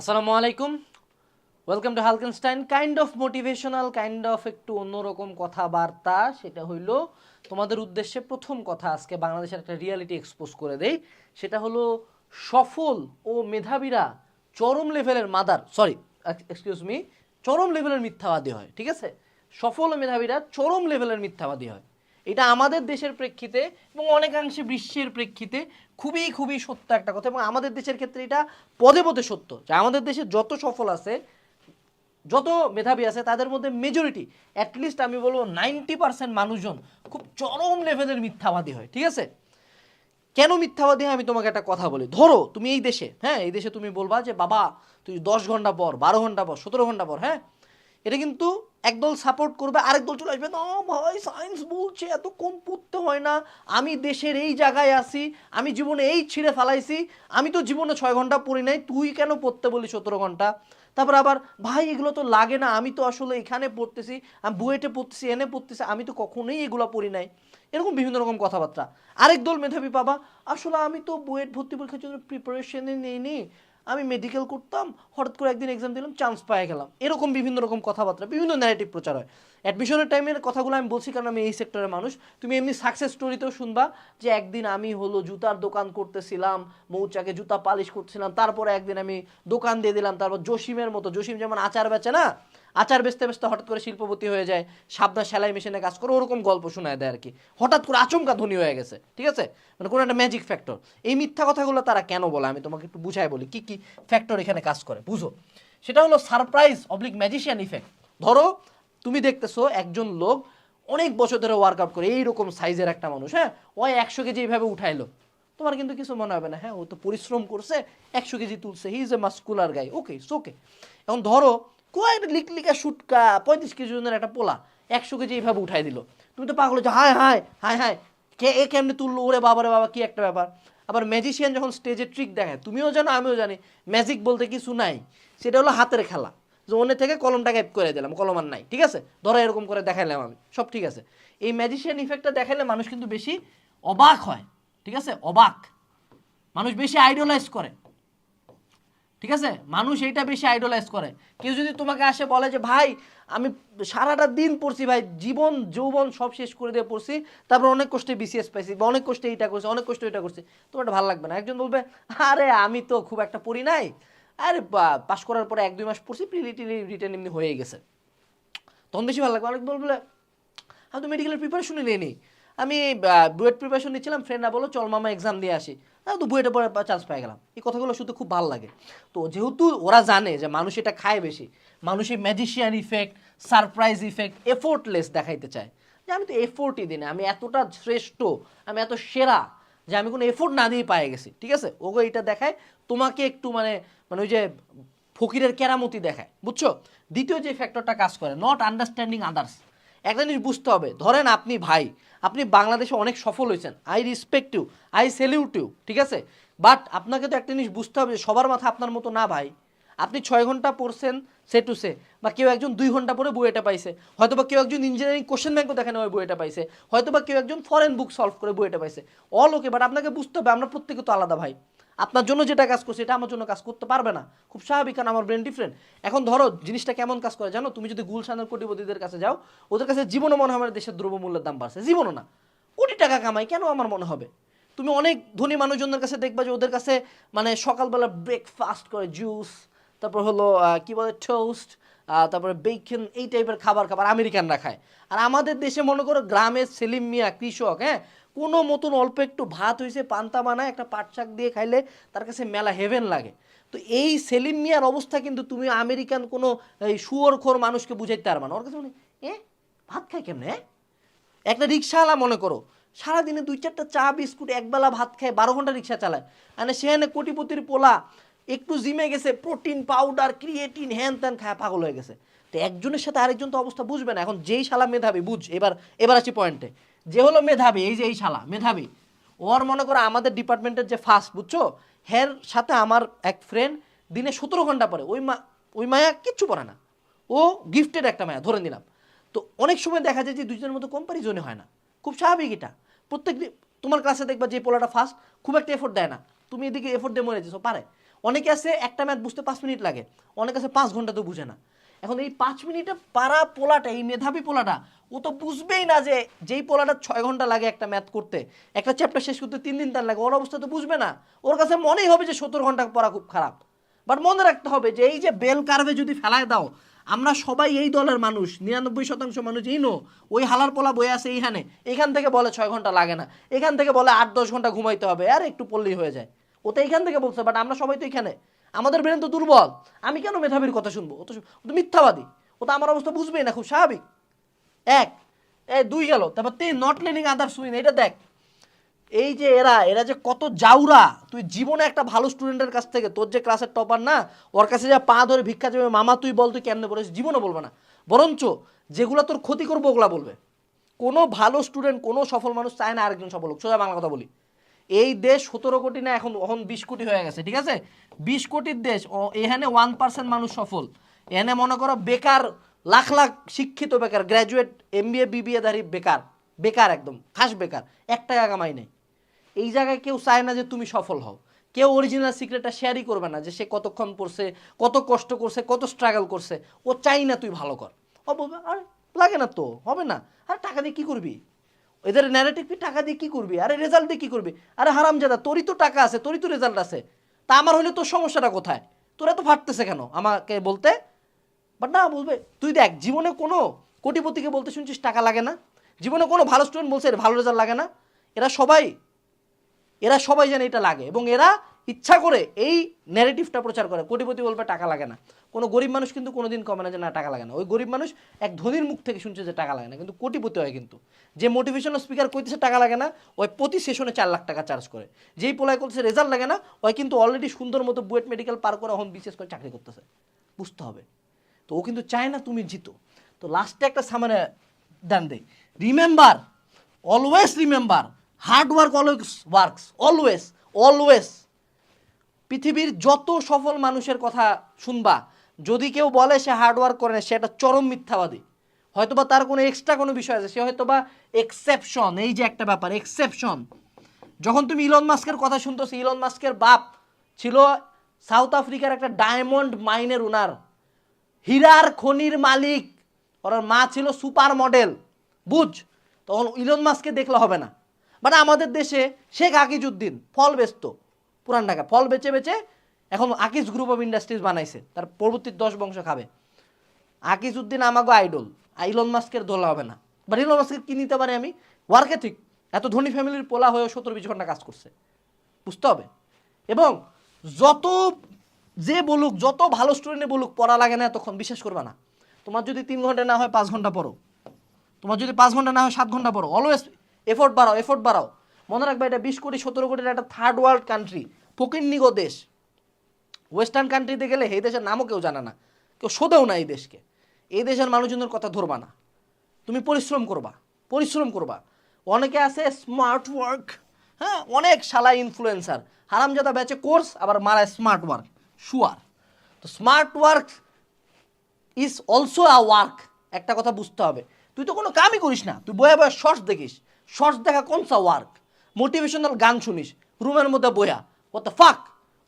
আসসালামু আলাইকুম। Welcome to Halkenstein kind of motivational kind of একটু অন্যরকম কথাবার্তা, সেটা হইল তোমাদের উদ্দেশ্যে প্রথম কথা আজকে বাংলাদেশের একটা রিয়ালিটি এক্সপোজ করে দেই। সেটা হলো সফল ও মেধাবীরা চরম লেভেলের মাদার সরি এক্সকিউজ মি চরম লেভেলের মিথ্যাবাদী হয়, ঠিক আছে? সফল ও মেধাবীরা চরম লেভেলের মিথ্যাবাদী হয়। এটা আমাদের দেশের প্রেক্ষিতে এবং অনেকাংশে বিশ্বের প্রেক্ষিতে খুবই খুবই সত্য একটা কথা এবং আমাদের দেশের ক্ষেত্রে এটা পদে পদে সত্য যে আমাদের দেশে যত সফল আছে, যত মেধাবী আছে, তাদের মধ্যে মেজরিটি অ্যাটলিস্ট আমি বলব নাইনটি পার্সেন্ট মানুষজন খুব চরম লেভেলের মিথ্যাবাদী হয়, ঠিক আছে? কেন মিথ্যাবাদী হয় আমি তোমাকে একটা কথা বলি। ধরো, তুমি এই দেশে হ্যাঁ এই দেশে তুমি বলবা যে, বাবা, তুই দশ ঘণ্টা পর বারো ঘণ্টা পর সতেরো ঘণ্টা পর হ্যাঁ? এটা কিন্তু একদল সাপোর্ট করবে, আরেক দল চলে আসবে। না ভাই সায়েন্স বলছে, এত কম পড়তে হয় না। আমি দেশের এই জায়গায় আসি আমি জীবনে এই ছিঁড়ে ফেলাইছি। আমি তো জীবনে ছয় ঘণ্টা পড়ি নাই, তুই কেন পড়তে বলি সতেরো ঘণ্টা? তারপর আবার, ভাই, এগুলো তো লাগে না, আমি তো আসলে এখানে পড়তেছি, আমি বুয়েটে পড়তেছি, এনে পড়তেছি, আমি তো কখনোই এগুলো পড়ি নাই। এরকম বিভিন্ন রকম কথাবার্তা। আরেক দল মেধাবী পাবা, আসলে আমি তো বুয়েট ভর্তি পরীক্ষার জন্য প্রিপারেশনে নিইনি। আমি মেডিকেল করতাম, হঠাৎ করে একদিন এক্সাম দিলাম চান্স পায়ে গেলাম। এরকম বিভিন্ন রকম কথাবার্তা, বিভিন্ন ন্যারেটিভ প্রচার হয়। অ্যাডমিশনের টাইমের কথাগুলো আমি বলছি কারণ আমি এই সেক্টরের মানুষ। তুমি এমনি সাকসেস স্টোরিতেও শুনবা যে একদিন আমি হলো জুতার দোকান করতেছিলাম, মৌচাকে জুতা পালিশ করছিলাম তারপরে একদিন আমি দোকান দিয়ে দিলাম, তারপর জসিমের মতো, জসিম যেমন আচার বেচে না আচার বেচতে বেচতে হঠাৎ করে শিল্পপতি হয়ে যায়, সাবধান সেলাই মেশিনে কাজ করে ওরকম গল্প শোনায় দেয় আর কি। হঠাৎ করে আচমকা ধনী হয়ে গেছে, ঠিক আছে? মানে কোনো একটা ম্যাজিক ফ্যাক্টর এই মিথ্যা কথাগুলো তারা কেন বলে? আমি তোমাকে একটু বুঝাই বলি, কি কি ফ্যাক্টর এখানে কাজ করে, বুঝো? সেটা হলো সারপ্রাইজ অবলিক ম্যাজিশিয়ান ইফেক্ট ধরো, তুমি দেখতেছো একজন লোক অনেক বছর ধরে ওয়ার্কআউট করে, এইরকম সাইজের একটা মানুষ হ্যাঁ? ও একশো কেজি এইভাবে উঠাইলো। তোমার কিন্তু কিছু মনে হবে না হ্যাঁ? ও তো পরিশ্রম করছে, একশো কেজি তুলছে হি ইজ এ মাস্কুলার গাই ওকে ওকে এখন ধরো কয়েকটা লিকলিকা শুটকা পঁয়ত্রিশ কেজি ওজনের একটা পোলা, একশো কেজি এইভাবে উঠাই দিল। তুমি তো পাগল হচ্ছে হায় হায় হায় হায়। কে, এ কেমনি তুললো, ওরে বাবারে বাবা, কি একটা ব্যাপার। আবার ম্যাজিশিয়ান যখন স্টেজে ট্রিক দেখায় তুমিও জানো, আমিও জানি ম্যাজিক বলতে কিছু নাই। সেটা হলো হাতের খেলা। যে ওনে থেকে কলমটা গ্যাপ করে দিলাম, কলম আর নাই, ঠিক আছে? ধরো এরকম করে দেখাইলাম আমি, সব ঠিক আছে। এই ম্যাজিশিয়ান ইফেক্টটা দেখাইলে মানুষ কিন্তু বেশি অবাক হয়, ঠিক আছে? অবাক। মানুষ বেশি আইডলাইজ করে। ঠিক আছে? মানুষ এইটা বেশি আইডলাইজ করে। কেউ যদি তোমাকে আসে বলে যে, ভাই, আমি সারাটা দিন পড়ছি, ভাই, জীবন, যৌবন সব শেষ করে দিয়ে পড়ছি, তারপর অনেক কষ্টে বিসিএস পাইছি, বা অনেক কষ্টে এইটা করছি, অনেক কষ্টে এটা করছি। তোমার এটা ভালো লাগবে না। একজন বলবে, আরে, আমি তো খুব একটা পড়ি নাই। আরে পাশ করার পরে এক, দুই মাস পড়ছি প্রিলি টিলি রিটার্ন এমনি হয়ে গেছে। তখন বেশি ভালো লাগবে। অনেক বলবে, আমি তো মেডিকেলের প্রিপারেশনই নিইনি। আমি বুয়েট প্রিপারেশন নিচ্ছিলাম ফ্রেন্ডরা বলো চল মামা এক্সাম দিয়ে আসি। তো বুয়েটে পরে চান্স পেয়ে গেলাম। এই কথাগুলো শুধু খুব ভালো লাগে। তো যেহেতু ওরা জানে যে মানুষ এটা খায় বেশি, মানুষ এই magician effect surprise effect effortless দেখাইতে চায়। যে আমি তো এফোর্টই দিই আমি এতটা শ্রেষ্ঠ, আমি এত সেরা যে আমি কোনো এফোর্ট না দিয়ে পায়ে গেছি, ঠিক আছে? ওগো এটা দেখায়, তোমাকে একটু মানে মানে ওই যে ফকিরের কেরামতি দেখায়, বুঝছ? দ্বিতীয় যে ফ্যাক্টরটা কাজ করে নট আন্ডারস্ট্যান্ডিং আদার্স একটা জিনিস বুঝতে হবে। ধরেন আপনি ভাই, আপনি বাংলাদেশে অনেক সফল হয়েছেন। I respect you I salute you ঠিক আছে? বাট আপনাকে তো একটা জিনিস বুঝতে হবে সবার মাথা আপনার মতো না ভাই। আপনি ছয় ঘণ্টা পড়ছেন সে টু সে, বা কেউ একজন দুই ঘণ্টা পরে বইটা পাইছে। হয়তো বা কেউ একজন ইঞ্জিনিয়ারিং কোশ্চেন ব্যাংকও দেখেন ওই বইটা পাইছে। হয়তো বা কেউ একজন ফরেন বুক সলভ করে বইটা পাইছে। অল ওকে বাট আপনাকে বুঝতে হবে, আমরা প্রত্যেকে তো আলাদা ভাই। আপনার জন্য যেটা কাজ করছে, এটা আমার জন্য কাজ করতে পারবে না। খুব স্বাভাবিক, কারণ আমার ব্রেন ডিফারেন্ট এখন ধরো, জিনিসটা কেমন কাজ করে জানো? তুমি যদি গুলশানের কোটিপতিদের কাছে যাও, ওদের কাছে জীবনও মনে হয় দেশের দ্রব্যমূল্যের দাম বাড়ছে। জীবনও না। কোটি টাকা কামাই, কেন আমার মনে হবে? তুমি অনেক ধনী মানুষজনের কাছে দেখবা যে ওদের কাছে মানে সকালবেলা ব্রেকফাস্ট করে জুস তারপর হলো কি বলে টোস্ট তারপরে বেকন এই টাইপের খাবার খাবার আমেরিকানরা খায়। আর আমাদের দেশে মনে করো, গ্রামের সেলিম মিয়া কৃষক হ্যাঁ? কোনো মতন অল্প একটু ভাত হয়েছে পান্তা বানায় একটা পাট শাক দিয়ে খাইলে তার কাছে মেলা হেভেন লাগে। তো এই সেলিম মিয়ার অবস্থা কিন্তু তুমি আমেরিকান কোনো, এই শুয়োরখোর মানুষকে বুঝাইতে পারবা না। ওর কাছে মানে এ, ভাত খায় কেমনে একটা রিক্সাওয়ালা মনে করো, সারাদিনে দুই চারটা চা, বিস্কুট একবেলা ভাত খায়, বারো ঘণ্টা রিক্সা চালায়। মানে সেখানে কোটিপতির পোলা, একটু জিমে গেছে, প্রোটিন, পাউডার, ক্রিয়েটিন হ্যান ত্যান খায়, পাগল হয়ে গেছে। তো একজনের সাথে আরেকজন তো অবস্থা বুঝবে না। এখন যেই শালা মেধাবী, বুঝ, এবার এবার আসি পয়েন্টে যে হলো মেধাবী, এই যে এই শালা, মেধাবী। ওর মনে করো আমাদের ডিপার্টমেন্টের যে ফার্স্ট বুঝছ? হের সাথে আমার এক ফ্রেন্ড দিনে সতেরো ঘণ্টা পরে ওই মা ওই মায়া কিচ্ছু পড়ে না। ও গিফটেড একটা মায়া, ধরে নিলাম। তো অনেক সময় দেখা যায় যে দুজনের মতো কম্পারিজনে হয় না। খুব স্বাভাবিক এটা। প্রত্যেক তোমার ক্লাসে দেখবা যে পোলাটা ফার্স্ট খুব একটা এফোর্ট দেয় না। তুমি এদিকে এফোর্ট দিয়ে মরে যেছো, পারে। অনেকে আছে একটা ম্যাথ বুঝতে পাঁচ মিনিট লাগে। অনেকে আছে পাঁচ ঘণ্টা তো বুঝে না। এখন এই পাঁচ মিনিটে পারা পোলাটা, এই মেধাবী পোলাটা, ও তো বুঝবেই না যে যেই পোলাটা ছয় ঘণ্টা লাগে একটা ম্যাথ করতে, একটা চ্যাপ্টার শেষ করতে তিন দিন তার লাগে, ওর অবস্থা তো বুঝবে না। ওর কাছে মনেই হবে যে সত্তর ঘণ্টা পড়া খুব খারাপ। বাট মনে রাখতে হবে যে এই যে বেল কার্ভে যদি ফেলায় দাও, আমরা সবাই এই দলের মানুষ, নিরানব্বই শতাংশ মানুষ, এই নো, ওই হালার পোলা বয়ে আছে এইখানে, এখান থেকে বলে ছয় ঘণ্টা লাগে না, এখান থেকে বলে আট দশ ঘণ্টা ঘুমাইতে হবে, আর একটু পড়লেই হয়ে যায়। ও তো এইখান থেকে বলছে বাট আমরা সবাই তো এখানে। আমাদের ব্রেন তো দুর্বল। আমি কেন মেধাবীর কথা শুনব? ও তো মিথ্যাবাদী। ও তো আমার অবস্থা বুঝবেই না, খুব স্বাভাবিক। এক, এ দুই গেল। তারপর তিন নট লেনিং আদার্স উইন এটা দেখ, এই যে এরা এরা যে কত জাউরা, তুই জীবনে একটা ভালো স্টুডেন্টের কাছ থেকে, তোর যে ক্লাসের টপার না, ওর কাছে যা পা ধরে ভিক্ষা যাবে মামা তুই বল, তুই কেমনে পড়েছিস জীবনে বলবে না। বরঞ্চ যেগুলো তোর ক্ষতি করব, ওগুলা বলবে। কোনো ভালো স্টুডেন্ট কোনো সফল মানুষ চায় না আরেকজন সফল হোক। সোজা বাংলা কথা বলি। এই দেশ সতেরো কোটি না, এখন এখন বিশ কোটি হয়ে গেছে, ঠিক আছে? বিশ কোটির দেশ এখানে ওয়ান পার্সেন্ট মানুষ সফল। এখানে মনে করো বেকার, লাখ লাখ শিক্ষিত বেকার graduate M B A BBA ধারী বেকার বেকার একদম, খাস বেকার, এক টাকা কামাই নেই। এই জায়গায় কেউ চায় না যে তুমি সফল হও। কেউ অরিজিনাল সিক্রেটটা শেয়ারই করবে না যে সে কতক্ষণ পড়ছে, কত কষ্ট করছে, কত স্ট্রাগল করছে। ও চাই না তুই ভালো কর। ও আরে, লাগে না তো, হবে না। আর, টাকা দিয়ে কী করবি? এদের ন্যারেটিভ টাকা দিয়ে কি করবি? আরে রেজাল্ট দিয়ে কি করবি? আরে হারাম জাদা, তোরই তো টাকা আছে, তোরই তো রেজাল্ট আছে। তা আমার হলে তোর সমস্যাটা কোথায়? তোরা তো ফাটতেছে কেন আমাকে বলতে? বাট না, বলবে, তুই দেখ, জীবনে কোনো কোটিপতিকে বলতে শুনছিস টাকা লাগে না? জীবনে কোনো ভালো স্টুডেন্ট বলছে ভালো রেজাল্ট লাগে না? এরা সবাই এরা সবাই জানে এটা লাগে এবং এরা ইচ্ছা করে এই ন্যারেটিভটা প্রচার করে। কোটিপতি বলবে টাকা লাগে না। কোনো গরিব মানুষ কিন্তু কোনো দিন কমে না যে, না, টাকা লাগে না। ওই গরিব মানুষ এক ধনীর মুখ থেকে শুনছে যে, টাকা লাগে না। কিন্তু কোটিপতি হয় কিন্তু। যে মোটিভেশনাল স্পিকার কইতেছে, টাকা লাগে না, ওই প্রতি সেশনে চার লাখ টাকা চার্জ করে। যেই পোলায় করতেছে রেজাল্ট লাগে না, ওই কিন্তু অলরেডি সুন্দর মতো বুয়েট মেডিকেল পার করে এখন বিশেষ করে চাকরি করতেছে। বুঝতে হবে। তো ও কিন্তু চায় না তুমি জিতো। তো লাস্টে একটা সামনে then they remember always remember hard work always works always always পৃথিবীর যত সফল মানুষের কথা শুনবা যদি কেউ বলে সে হার্ডওয়ার্ক করে না, সে একটা চরম মিথ্যাবাদী। হয়তোবা তার কোনো এক্সট্রা কোনো বিষয় আছে, সে হয়তোবা এক্সেপশন এই যে একটা ব্যাপার এক্সেপশন যখন তুমি ইলন মাস্কের কথা শুনতেছো ইলন মাস্কের বাপ ছিল সাউথ আফ্রিকার একটা ডায়মন্ড মাইনের উনার হীরার খনির মালিক। ওনার মা ছিল সুপার মডেল বুঝ? তখন ইলন মাস্ককে দেখলে হবে না। বাট আমাদের দেশে শেখ আকিজউদ্দিন ফল বেচত। পুরান ঢাকা, ফল বেচে বেচে এখন আকিজ গ্রুপ অফ ইন্ডাস্ট্রিজ বানাইছে, তার পরবর্তী দশ বংশ খাবে। আকিজউদ্দিন আমাগো আইডল ইলন মাস্কের দোলা হবে না। বাট ইলন মাস্কের কি নিতে পারি আমি? ওয়ার্কে ঠিক এত ধনী ফ্যামিলির পোলা হয়েও সত্তর বিশ ঘণ্টা কাজ করছে। বুঝতে হবে? এবং যত যে বলুক, যত ভালো স্টুডেন্টে বলুক, পড়া লাগে না এতক্ষণ, বিশ্বাস করবে না। তোমার যদি তিন ঘণ্টা না হয়, পাঁচ ঘণ্টা পড়ো। তোমার যদি পাঁচ ঘণ্টা না হয়, সাত ঘণ্টা পড়ো। অলওয়েজ এফোর্ট বাড়াও এফোর্ট বাড়াও। মনে রাখবে এটা বিশ কোটি, সতেরো কোটির একটা থার্ড ওয়ার্ল্ড কান্ট্রি ফকিন্নিগো দেশ। ওয়েস্টার্ন কান্ট্রিতে গেলে এই দেশের নামও কেউ জানে না। কেউ শোধেও না এই দেশকে। এই দেশের মানুষজনের কথা ধরবা না। তুমি পরিশ্রম করবা পরিশ্রম করবা। অনেকে আছে স্মার্ট ওয়ার্ক হ্যাঁ? অনেক শালা ইনফ্লুয়েন্সার হারামজাদা ব্যাচে কোর্স আবার মারায় স্মার্ট ওয়ার্ক শুয়ার তো smart work is also a work একটা কথা বুঝতে হবে। তুই তো কোনো কামই করিস না, তুই বয়ে বয়ে শর্টস দেখিস। শর্টস দেখা কোন সা ওয়ার্ক মোটিভেশনাল গান শুনিস রুমের মধ্যে বয়া কত ফাক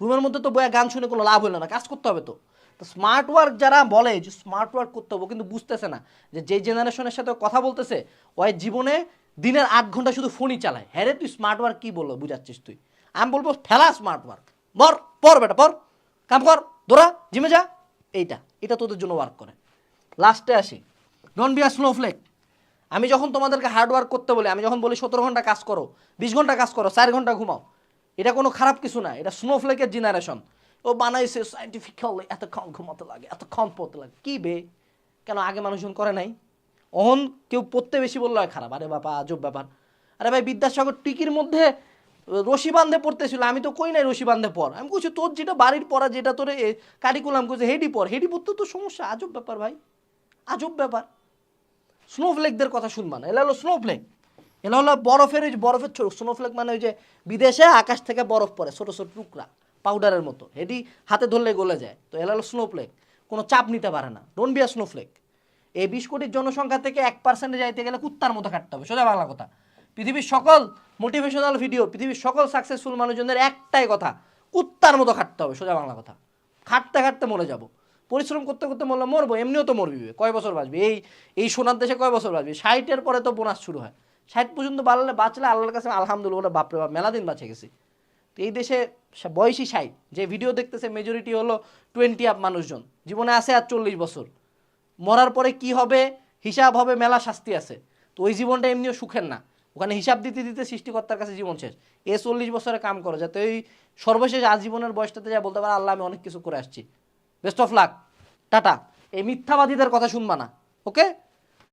রুমের মধ্যে তো বয়া গান শুনে কোনো লাভ হলো না, কাজ করতে হবে তো। তো স্মার্ট ওয়ার্ক যারা বলে যে স্মার্ট ওয়ার্ক করতে হবে কিন্তু বুঝতেছে না যে যেই জেনারেশনের সাথে কথা বলতেছে, ওই জীবনে দিনের আট ঘণ্টা শুধু ফোনই চালায়। হ্যাঁ রে, তুই স্মার্ট ওয়ার্ক কী বলল, বুঝাচ্ছিস তুই? আমি বলব, ফেলা স্মার্ট ওয়ার্ক মর, পর বেটা, পর। কাম কর দোরা জিমে যা। এইটা, এটা তোদের জন্য ওয়ার্ক করে। লাস্টে আসি। ডোন্ট বি আ স্নোফ্লেক আমি যখন তোমাদেরকে হার্ড ওয়ার্ক করতে বলি, আমি যখন বলি সতেরো ঘণ্টা কাজ করো, বিশ ঘণ্টা কাজ করো, চার ঘণ্টা ঘুমাও। এটা কোনো খারাপ কিছু না, এটা স্নোফ্লেকের জেনারেশন ও বানাইছে সাইন্টিফিক্যালি এতক্ষণ ঘুমাতে লাগে এতক্ষণ পড়তে লাগে। কী বে? কেন আগে মানুষজন করে নাই? অহন কেউ পড়তে বেশি বললে খারাপ। আরে বাবা, আজব ব্যাপার। আরে ভাই, বিদ্যাসাগর টিকির মধ্যে রশি বান্ধে পড়তেছিল। আমি তো কই নাই রশি বান্ধে পড়। আমি কইছি, তোর যেটা বাড়ির পড়া, যেটা তোর কারিকুলাম কইছে, হেডি পড়। হেডি পড়তে তো সমস্যা। আজব ব্যাপার ভাই। আজব ব্যাপার। স্নোফ্লেকদের কথা শুনবা না। এলা হলো স্নোফ্লেক এলা হলো বরফের ওই বরফের স্নোফ্লেক মানে ওই যে বিদেশে আকাশ থেকে বরফ পড়ে, ছোট ছোট টুকরা পাউডারের মতো। এটি হাতে ধরলে গলে যায়। তো এলা হলো স্নোফ্লেক কোনো চাপ নিতে পারে না। ডোন্ট বি আ স্নোফ্লেক এই বিশ কোটির জনসংখ্যা থেকে এক পার্সেন্টে যাইতে গেলে কুত্তার মতো কাটতে হবে। সোজা বাংলা কথা। পৃথিবীর সকল মোটিভেশনাল ভিডিও পৃথিবীর সকল সাকসেসফুল মানুষজনের একটাই কথা, কুত্তার মতো খাটতে হবে। সোজা বাংলা কথা। খাটতে খাটতে মরে যাব। পরিশ্রম করতে করতে মরলে মরবো, এমনিও তো মরবি। কয় বছর বাঁচবি? এই এই সোনার দেশে কয় বছর বাঁচবি? ষাটের পরে তো বোনাস শুরু হয়। ষাট পর্যন্ত বাড়লে বাঁচলে আল্লাহর কাছে আলহামদুলিল্লাহ বাপরে বাপ মেলা দিন বাঁচে গেছি। তো এই দেশে বয়সী ষাট। যে ভিডিও দেখতেছে মেজরিটি হলো টোয়েন্টি আপ মানুষজন। জীবনে আছে আর চল্লিশ বছর। মরার পরে কি হবে? হিসাব হবে, মেলা শাস্তি আছে। তো ওই জীবনটা এমনিও সুখের না। ওখানে হিসাব দিতে দিতে সৃষ্টিকর্তার কাছে জীবন শেষ। এ চল্লিশ বছরে কাম করো, যাতে ওই সর্বশেষ আজীবনের বয়সটাতে যা বলতে পারে, আল্লাহ আমি অনেক কিছু করে আসছি। Best of luck tata. এই মিথ্যাবাদীদের কথা শুনবা না। ওকে